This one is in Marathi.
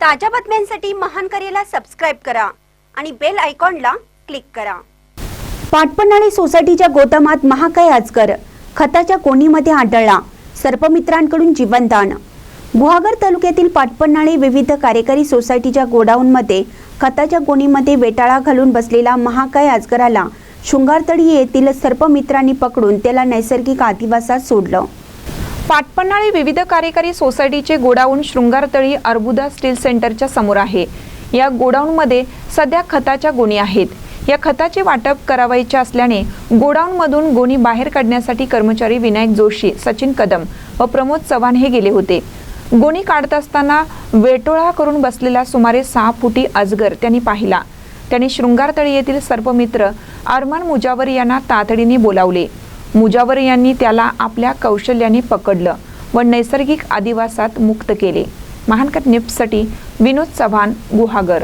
ताज्या बातम्यांसाठी महान करेला सबस्क्राईब करा आणि बेल आयकॉनला क्लिक करा. पाटपणाळी सोसायटीच्या गोदामात महाकाय आजकर खताच्या कोणीमध्ये आढळला सर्पमित्रांकडून जीवनदान. गुहागर तालुक्यातील पाटपन्हाळे विविध कार्यकारी सोसायटीच्या गोडाऊनमध्ये खताच्या गोणीमध्ये वेटाळा घालून बसलेला महाकाय आजगराला शृंगारतळी येथील सर्पमित्रांनी पकडून त्याला नैसर्गिक आदिवासात सोडलं. पाटपन्हाळी विविध कार्यकारी सोसायटीचे गोडाऊन शृंगारतळी अर्बुदा स्टील सेंटरच्या समोर आहे. या गोडाऊनमध्ये सध्या खताच्या गोणी आहेत. या खताचे वाटप करावायचे असल्याने गोडाऊनमधून गोणी बाहेर काढण्यासाठी कर्मचारी विनायक जोशी सचिन कदम व प्रमोद चव्हाण हे गेले होते. गोणी काढत असताना वेटोळा करून बसलेला सुमारे सहा फुटी अजगर त्यांनी पाहिला. त्यांनी शृंगारतळी येथील सर्पमित्र अरमान मुजावर यांना तातडीने बोलावले. मुजावर यांनी त्याला आपल्या कौशल्याने पकडलं व नैसर्गिक आदिवासात मुक्त केले. महानकर निप्ससाठी विनोद चव्हाण गुहागर